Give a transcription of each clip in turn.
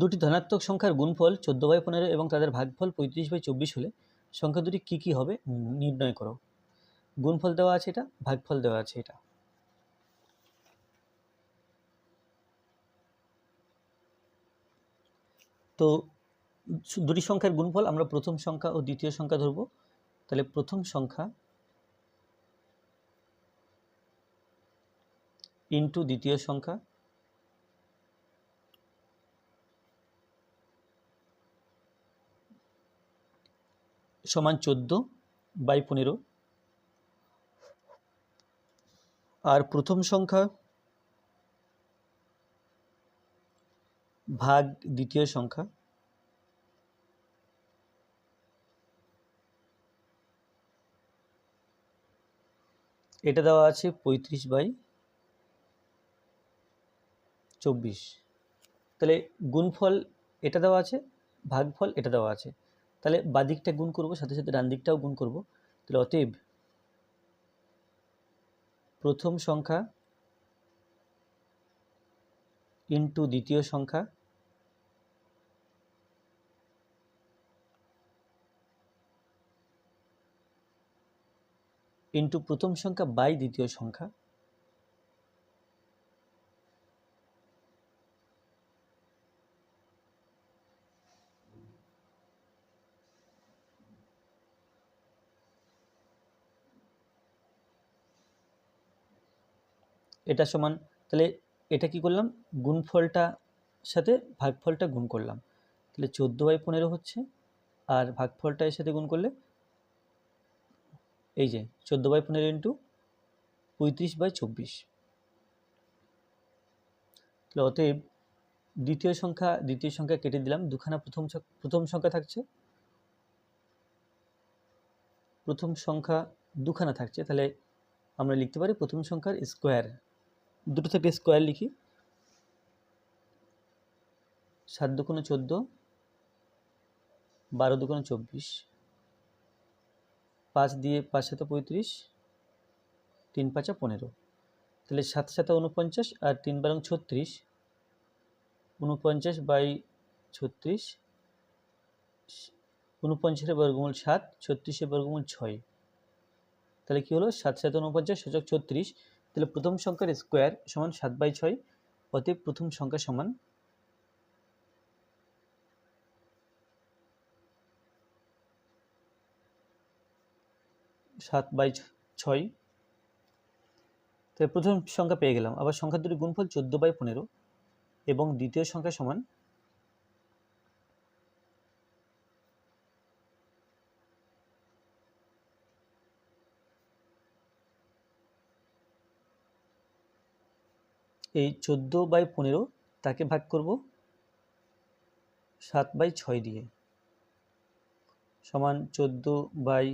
দুটি ধনাত্মক সংখ্যার গুণফল চোদ্দ বাই পনেরো এবং তাদের ভাগফল পঁয়ত্রিশ বাই চব্বিশ হলে সংখ্যা দুটি কী কী হবে নির্ণয় করো। গুণফল দেওয়া আছে এটা, ভাগফল দেওয়া আছে এটা। তো দুটি সংখ্যার গুণফল, আমরা প্রথম সংখ্যা ও দ্বিতীয় সংখ্যা ধরব। তাহলে প্রথম সংখ্যা ইন্টু দ্বিতীয় সংখ্যা সমান চোদ্দ বাই পনেরো। আর প্রথম সংখ্যা ভাগ দ্বিতীয় সংখ্যা। এটা দেওয়া আছে পঁয়ত্রিশ বাই চব্বিশ। তাহলে গুণফল এটা দেওয়া আছে, ভাগফল এটা দেওয়া আছে। তাহলে বাদিকটা গুণ করব, সাথে সাথে ডান দিকটাও গুণ করব। তাহলে অতএব প্রথম সংখ্যা ইন্টু দ্বিতীয় সংখ্যা ইন্টু প্রথম সংখ্যা বাই দ্বিতীয় সংখ্যা। এটা সমান, তাহলে এটা কি করলাম? গুণফলটা সাথে ভাগফলটা গুণ করলাম। তাহলে চোদ্দ বাই পনেরো হচ্ছে, আর ভাগফলটা এর সাথে গুণ করলে এই যে চোদ্দ বাই পনেরো ইন্টু পঁয়ত্রিশ বাই চব্বিশ। তাহলে অতএব দ্বিতীয় সংখ্যা দ্বিতীয় সংখ্যা কেটে দিলাম, দুখানা প্রথম প্রথম সংখ্যা থাকছে। প্রথম সংখ্যা দুখানা থাকছে, তাহলে আমরা লিখতে পারি প্রথম সংখ্যার স্কোয়ার। দুটো থেকে স্কোয়ার লিখি। সাত দুগুণে চোদ্দ, বারো দুগুণে চব্বিশ, পাঁচ দিয়ে পাঁচ সাথে পঁয়ত্রিশ, তিন পাঁচা পনেরো। তাহলে সাত সাথে উনপঞ্চাশ আর তিন বারং ছত্রিশ উনপঞ্চাশ বাই ছত্রিশ উনপঞ্চাশের বর্গমূল সাত, ছত্রিশের বর্গমূল ছয়। তাহলে কী হলো? সাত সাত উনপঞ্চাশ সূচক ছত্রিশ তাহলে প্রথম সংখ্যার স্কোয়ার সমান সাত বাই ছয়, অতএব প্রথম সংখ্যা সমান সাত বাই ছয়। তাহলে প্রথম সংখ্যা পেয়ে গেলাম। আবার সংখ্যা দুটি গুণফল চোদ্দ বাই পনেরো এবং দ্বিতীয় সংখ্যা সমান এই চোদ্দ বাই পনেরো তাকে ভাগ করব সাত বাই ছয় দিয়ে। সমান চোদ্দ বাই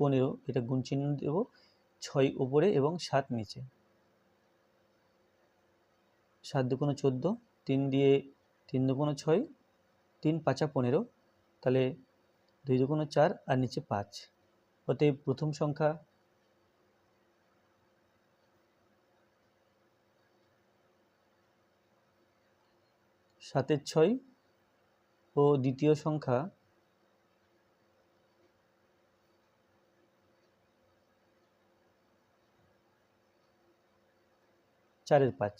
পনেরো, এটা গুণ চিহ্ন দেব ছয় উপরে এবং সাত নিচে। সাত দুগুণো চোদ্দ, তিন দিয়ে তিন দুগুণো ছয়, তিন পাঁচা পনেরো, তাহলে দুই দুগুণো চার আর নিচে পাঁচ। অতএব প্রথম সংখ্যা সাতের ছয় ও দ্বিতীয় সংখ্যা চারের পাঁচ।